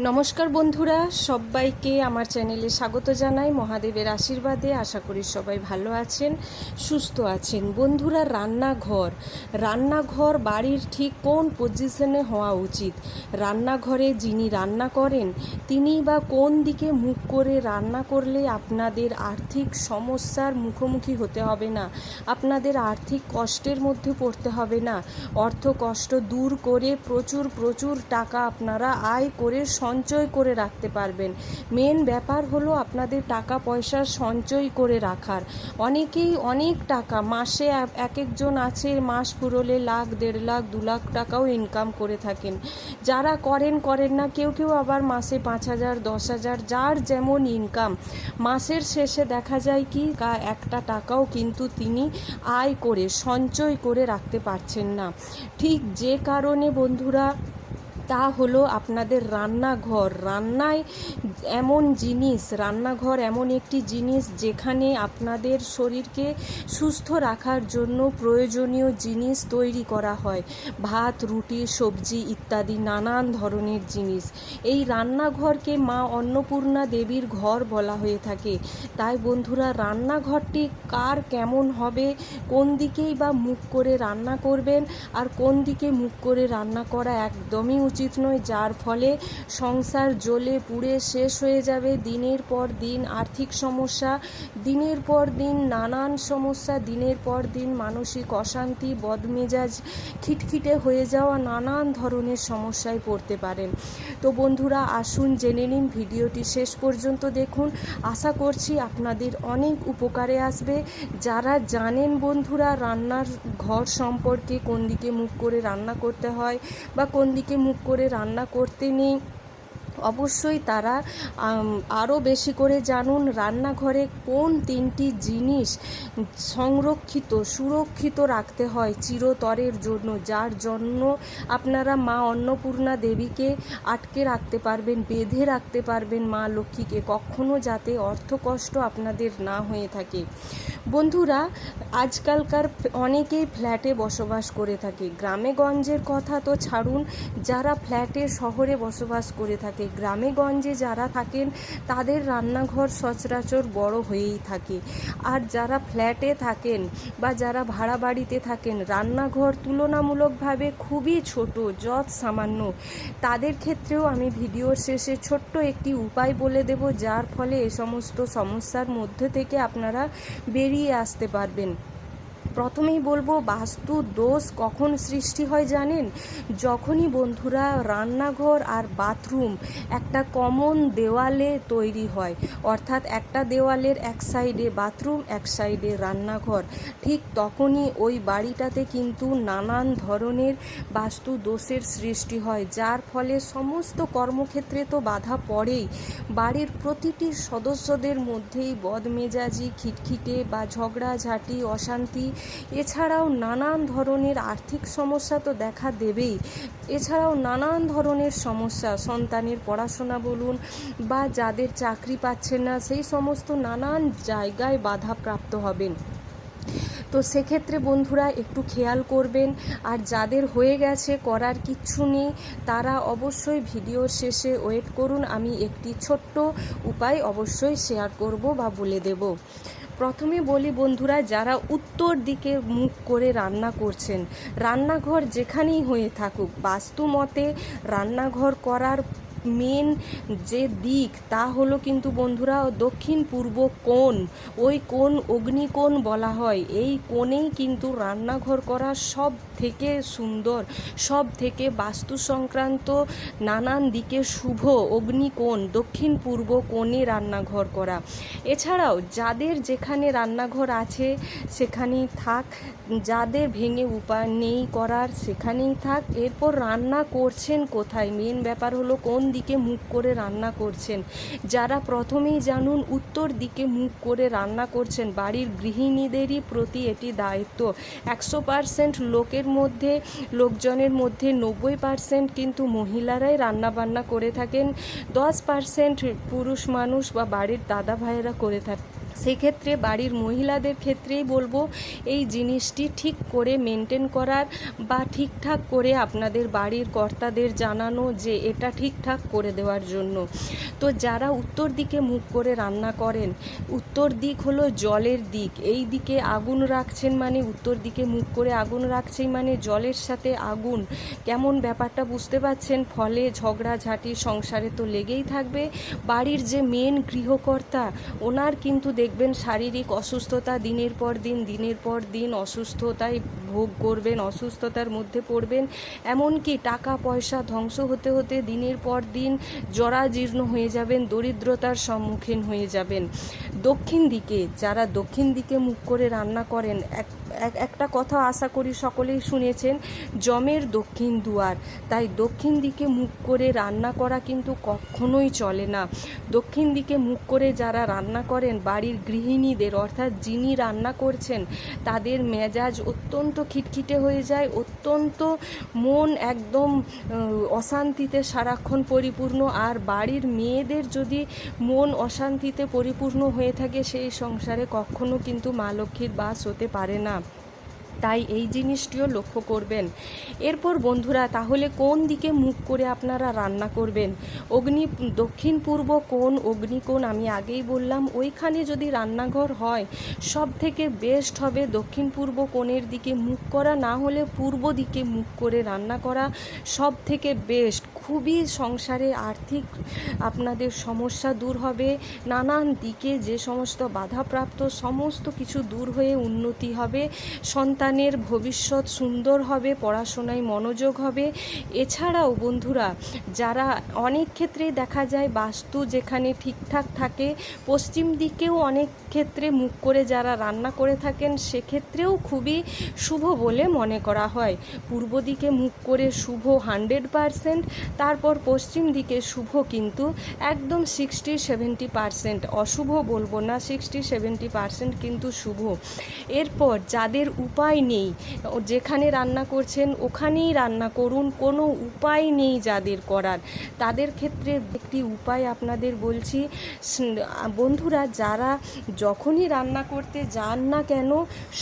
নমস্কার বন্ধুরা, সবাইকে আমার চ্যানেলে স্বাগত জানাই। মহাদেবের আশীর্বাদে আশা করি সবাই ভালো আছেন, সুস্থ আছেন। বন্ধুরা, রান্নাঘর। রান্নাঘর বাড়ির ঠিক কোন পজিশনে হওয়া উচিত? রান্নাঘরে যিনি রান্না করেন, তিনি বা কোন দিকে মুখ করে রান্না করলে আপনাদের আর্থিক সমস্যার মুখোমুখি হতে হবে না? আপনাদের আর্থিক কষ্টের মধ্যে পড়তে হবে না? অর্থ কষ্ট দূর করে প্রচুর প্রচুর টাকা আপনারা আয় করে সঞ্চয় করে রাখতে পারবেন। মেন ব্যাপার হলো আপনাদের টাকা পয়সা সঞ্চয় করে রাখার। অনেকেই অনেক টাকা মাসে এক- এক একজন আছে, মাস পুরোলে লাখ, দেড় লাখ, দু লাখ টাকাও ইনকাম করে থাকেন। যারা করেন করেন না, কেউ কেউ আবার মাসে পাঁচ হাজার, দশ হাজার, যার যেমন ইনকাম মাসের শেষে দেখা যায় কি, একটা টাকাও কিন্তু তিনি আয় করে, সঞ্চয় করে রাখতে পারছেন না। ঠিক যে কারণে বন্ধুরা তা হলো আপনাদের রান্নাঘর। রান্নায় এমন জিনিস, রান্নাঘর এমন একটি জিনিস যেখানে আপনাদের শরীরকে সুস্থ রাখার জন্য প্রয়োজনীয় জিনিস তৈরি করা হয়। ভাত, রুটি, সবজি ইত্যাদি নানান ধরনের জিনিস। এই রান্নাঘরকে মা অন্নপূর্ণা দেবীর ঘর বলা হয়ে থাকে। তাই বন্ধুরা, রান্নাঘরটি কার কেমন হবে, কোন দিকেই বা মুখ করে রান্না করবেন, আর কোন দিকে মুখ করে রান্না করা একদমই উচিত নয়, যার ফলে সংসার জ্বলে পুড়ে শেষ হয়ে যাবে। দিনের পর দিন আর্থিক সমস্যা, দিনের পর দিন নানান সমস্যা, দিনের পর দিন মানসিক অশান্তি, বদমেজাজ, খিটখিটে হয়ে যাওয়া নানান ধরনের সমস্যায় পড়তে পারেন। তো বন্ধুরা, আসুন জেনে নিন, ভিডিওটি শেষ পর্যন্ত দেখুন। আশা করছি আপনাদের অনেক উপকারে আসবে। যারা জানেন বন্ধুরা, রান্নার ঘর সম্পর্কে কোন দিকে মুখ করে রান্না করতে হয় বা কোন দিকে মুখ করে রান্না করতে নেই। অবশ্যই তারা আরও বেশি করে জানুন রান্নাঘরে কোন তিনটি জিনিস সংরক্ষিত, সুরক্ষিত রাখতে হয় চিরতরের জন্য, যার জন্য আপনারা মা অন্নপূর্ণা দেবীকে আটকে রাখতে পারবেন, বেঁধে রাখতে পারবেন মা লক্ষ্মীকে কখনো যাতে অর্থকষ্ট আপনাদের না হয়ে থাকে। বন্ধুরা, আজকালকার অনেকেই ফ্ল্যাটে বসবাস করে থাকে। গ্রামে গঞ্জের কথা তো ছাড়ুন, যারা ফ্ল্যাটে শহরে বসবাস করে থাকে গ্রামে গঞ্জে যারা থাকেন, তাদের রান্নাঘর সচরাচর বড় হয়েই থাকে। আর যারা ফ্ল্যাটে থাকেন বা যারা ভাড়া বাড়িতে থাকেন, রান্নাঘর তুলনামূলকভাবে খুবই ছোট যৎ সামান্য। তাদের ক্ষেত্রেও আমি ভিডিওর শেষে ছোট্ট একটি উপায় বলে দেব, যার ফলে এ সমস্ত সমস্যার মধ্যে থেকে আপনারা বেরিয়ে আসতে পারবেন। প্রথমেই বলব, বাস্তু দোষ কখন সৃষ্টি হয় জানেন? যখনই বন্ধুরা রান্নাঘর আর বাথরুম একটা কমন দেওয়ালে তৈরি হয়, অর্থাৎ একটা দেওয়ালের এক সাইডে বাথরুম, এক সাইডে রান্নাঘর, ঠিক তখনই ওই বাড়িটাতে কিন্তু নানান ধরনের বাস্তু দোষের সৃষ্টি হয়, যার ফলে সমস্ত কর্মক্ষেত্রে তো বাধা পড়েই। বাড়ির প্রতিটি সদস্যদের মধ্যেই বদমেজাজি, খিটখিটে বা ঝগড়াঝাঁটি, অশান্তি এছাড়াও নানান ধরনের আর্থিক সমস্যা তো দেখা দেবেই। এছাড়াও নানান ধরনের সমস্যা, সন্তানের পড়াশোনা বলুন বা যাদের চাকরি পাচ্ছেন না, সেই সমস্ত নানান জায়গায় বাধাপ্রাপ্ত হবেন। তো সেক্ষেত্রে বন্ধুরা একটু খেয়াল করবেন, আর যাদের হয়ে গেছে করার কিচ্ছু নেই, তারা অবশ্যই ভিডিওর শেষে ওয়েট করুন, আমি একটি ছোট্ট উপায় অবশ্যই শেয়ার করব বা বলে দেব। প্রথমে বলি বন্ধুরা, যারা উত্তর দিকে মুখ করে রান্না করছেন, রান্নাঘর যেখানেই হয়ে থাকুক, বাস্তু মতে রান্নাঘর করার মেন যে দিক, তা হলো কিন্তু বন্ধুরা দক্ষিণ পূর্ব কোণ। ওই কোণ অগ্নিকোণ বলা হয়। এই কোণেই কিন্তু রান্নাঘর করা সব থেকে সুন্দর সব থেকে বাস্তু সংক্রান্ত নানান দিকে শুভ অগ্নিকোণ দক্ষিণ পূর্ব কোণে রান্নাঘর করা। এছাড়াও যাদের যেখানে রান্নাঘর আছে সেখানেই থাক, যাদের ভেঙে উপায় নেই করার সেখানেই থাক। এরপর রান্না করছেন কোথায়? মেন ব্যাপার হলো কোন দিকে মুখ করে রান্না করছেন। যারা প্রথমেই জানুন উত্তর দিকে মুখ করে রান্না করছেন, বাড়ির গৃহিণীদেরই প্রতি এটি দায়িত্ব। একশো পারসেন্ট লোকের মধ্যে, লোকজনের মধ্যে নব্বই পারসেন্ট কিন্তু মহিলারাই রান্নাবান্না করে থাকেন, দশ পারসেন্ট পুরুষ মানুষ বা বাড়ির দাদা ভাইয়েরা করে থাকে সেক্ষেত্রে বাড়ির মহিলাদের ক্ষেত্রেই বলব, এই জিনিসটি ঠিক করে মেনটেন করার বা ঠিকঠাক করে আপনাদের বাড়ির কর্তাদের জানানো যে এটা ঠিকঠাক করে দেওয়ার জন্য। তো যারা উত্তর দিকে মুখ করে রান্না করেন, উত্তর দিক হলো জলের দিক। এই দিকে আগুন রাখছেন মানে উত্তর দিকে মুখ করে আগুন রাখছেই মানে জলের সাথে আগুন। কেমন ব্যাপারটা বুঝতে পারছেন? ফলে ঝগড়াঝাঁটি সংসারে তো লেগেই থাকবে। বাড়ির যে মেন গৃহকর্তা, ওনার কিন্তু দেখবেন শারীরিক অসুস্থতা দিনের পর দিন, দিনের পর দিন অসুস্থতায় ভোগ করবেন, অসুস্থতার মধ্যে পড়বেন। এমনকি টাকা পয়সা ধ্বংস হতে হতে দিনের পর দিন জরাজীর্ণ হয়ে যাবেন, দরিদ্রতার সম্মুখীন হয়ে যাবেন। দক্ষিণ দিকে, যারা দক্ষিণ দিকে মুখ করে রান্না করেন এক এক- একটা কথা আশা করি সকলেই শুনেছেন, জমের দক্ষিণ দুয়ার। তাই দক্ষিণ দিকে মুখ করে রান্না করা কিন্তু কখনোই চলে না। দক্ষিণ দিকে মুখ করে যারা রান্না করেন, বাড়ির গৃহিণীদের, অর্থাৎ যিনি রান্না করছেন, তাদের মেজাজ অত্যন্ত খিটখিটে হয়ে যায়, অত্যন্ত মন একদম অশান্তিতে সারাক্ষণ পরিপূর্ণ। আর বাড়ির মেয়েদের যদি মন অশান্তিতে পরিপূর্ণ হয়ে থাকে, সেই সংসারে কখনো কিন্তু মা লক্ষ্মীর বাস হতে পারে না। তাই এই জিনিসটিও লক্ষ্য করবেন। এরপর বন্ধুরা, তাহলে কোন দিকে মুখ করে আপনারা রান্না করবেন? অগ্নি, দক্ষিণ, পূর্ব কোন অগ্নিকোণ, আমি আগেই বললাম, ওইখানে যদি রান্নাঘর হয় সব থেকে বেস্ট হবে দক্ষিণ, পূর্ব কোণের দিকে মুখ করা, না হলে পূর্ব দিকে মুখ করে রান্না করা সব থেকে বেস্ট খুবই সংসারে আর্থিক আপনাদের সমস্যা দূর হবে, নানান দিকে যে সমস্ত বাধাপ্রাপ্ত, সমস্ত কিছু দূর হয়ে উন্নতি হবে সন্তানের ভবিষ্যৎ সুন্দর হবে, পড়াশোনায় মনোযোগ হবে। এছাড়াও বন্ধুরা, যারা অনেক ক্ষেত্রেই দেখা যায় বাস্তু যেখানে ঠিকঠাক থাকে, পশ্চিম দিকেও অনেক ক্ষেত্রে মুখ করে যারা রান্না করে থাকেন, সেক্ষেত্রেও খুবই শুভ বলে মনে করা হয়। পূর্ব দিকে মুখ করে শুভ হান্ড্রেড পারসেন্ট, তারপর পশ্চিম দিকে শুভ কিন্তু একদম সিক্সটি সেভেন্টি পারসেন্ট। অশুভ বলব না, সিক্সটি সেভেন্টি পারসেন্ট কিন্তু শুভ। এরপর যাদের উপায় নেই। যেখানে রান্না করছেন, ওখানেই রান্না করুন। কোনো উপায় নেই যাদের করার। তাদের ক্ষেত্রে একটি উপায় আপনাদের বলছি বন্ধুরা, যারা যখনই রান্না করতে যান না কেন,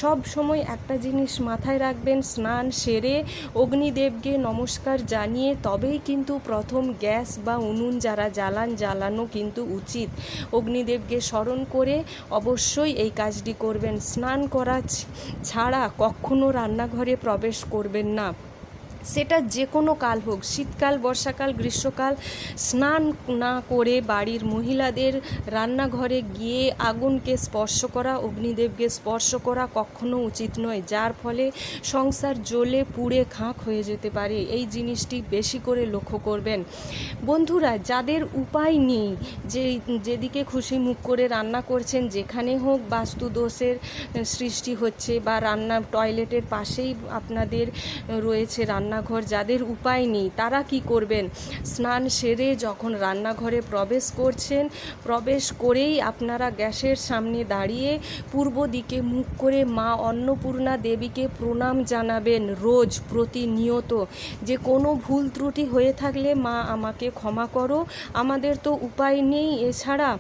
সব সময় একটা জিনিস মাথায় রাখবেন, স্নান সেরে অগ্নিদেবকে নমস্কার জানিয়ে তবেই কিন্তু প্রথম গ্যাস বা উনুন যারা জ্বালান, জ্বালানো কিন্তু উচিত। অগ্নিদেবকে স্মরণ করে অবশ্যই এই কাজটি করবেন। স্নান করা ছাড়া কখনো রান্নাঘরে প্রবেশ করবেন না। সেটা যে কোনো কাল হোক, শীতকাল, বর্ষাকাল, গ্রীষ্মকাল, স্নান না করে বাড়ির মহিলাদের রান্নাঘরে গিয়ে আগুনকে স্পর্শ করা, অগ্নিদেবকে স্পর্শ করা কখনো উচিত নয়। যার ফলে সংসার জ্বলে পুড়ে খাঁক হয়ে যেতে পারে। এই জিনিসটি বেশি করে লক্ষ্য করবেন। বন্ধুরা, যাদের উপায় নেই, যে যেদিকে খুশি মুখ করে রান্না করছেন, যেখানে হোক বাস্তু দোষের সৃষ্টি হচ্ছে বা রান্না, টয়লেটের পাশেই আপনাদের রয়েছে রান্নাঘর যাদের উপায় নেই, তারা কি করবেন? স্নান সেরে যখন রান্নাঘরে প্রবেশ করছেন, প্রবেশ করেই আপনারা গ্যাসের সামনে দাঁড়িয়ে পূর্ব দিকে মুখ করে মা অন্নপূর্ণা দেবীকে প্রণাম জানাবেন রোজ প্রতিনিয়ত। যে কোনো ভুল ত্রুটি হয়ে থাকলে মা আমাকে ক্ষমা করো, আমাদের তো উপায় নেই এছাড়া।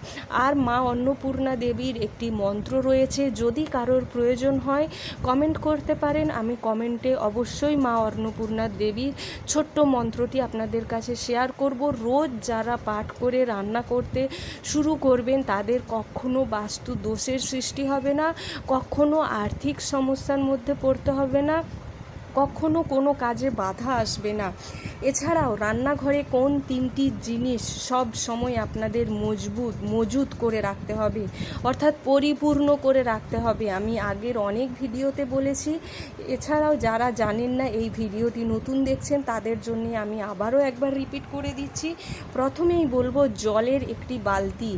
আর মা অন্নপূর্ণা দেবীর একটি মন্ত্র রয়েছে, যদি কারোর প্রয়োজন হয়, কমেন্ট করতে পারেন, আমি কমেন্টে অবশ্যই মা অন্নপূর্ণা দেবীর ছোট্ট মন্ত্রটি আপনাদের কাছে শেয়ার করব। রোজ যারা পাঠ করে, রান্না করতে শুরু করবেন, তাদের কখনো বাস্তু দোষের সৃষ্টি হবে না, কখনো আর্থিক সমস্যার মধ্যে পড়তে হবে না। কখনো কোনো কাজে বাধা আসবে না। এছাড়াও রান্নাঘরে কোন তিনটি জিনিস সব সময় আপনাদের মজবুত, মজুত করে রাখতে হবে? অর্থাৎ পরিপূর্ণ করে রাখতে হবে। আমি আগের অনেক ভিডিওতে বলেছি, এছাড়াও যারা জানেন না এই ভিডিওটি নতুন দেখছেন, তাদের জন্য আমি আবারও একবার রিপিট করে দিচ্ছি। প্রথমেই বলব, জলের একটি বালতি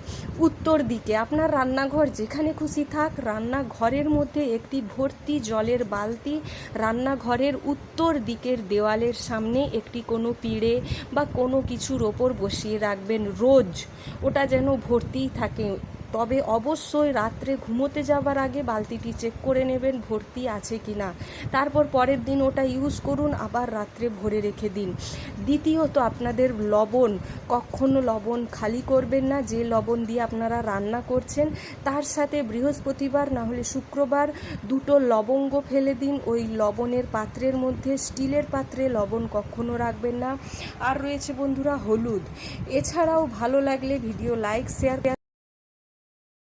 উত্তর দিকে। আপনার রান্নাঘর যেখানে খুশি থাক, রান্নাঘরের মধ্যে একটি ভর্তি জলের বালতি রান্নাঘরের উত্তর দিকের দেওয়ালের সামনে একটি কোনো পিঁড়ে বা কোনো কিছুর ওপর বসিয়ে রাখবেন রোজ। ওটা যেন ভর্তিই থাকে। তবে অবশ্যই রাত্রে ঘুমোতে যাবার আগে বালতিটি চেক করে নেবেন ভর্তি আছে কি না তারপর পরের দিন ওটা ইউজ করুন, আবার রাত্রে ভরে রেখে দিন। দ্বিতীয়ত আপনাদের লবণ, কখনো লবণ খালি করবেন না, যে লবণ দিয়ে আপনারা রান্না করছেন, তার সাথে বৃহস্পতিবার না হলে শুক্রবার দুটো লবঙ্গ ফেলে দিন। ওই লবণের পাত্রের মধ্যে, স্টিলের পাত্রে লবণ কখনো রাখবেন না। আর রয়েছে বন্ধুরা হলুদ। এছাড়াও ভালো লাগলে ভিডিও লাইক শেয়ার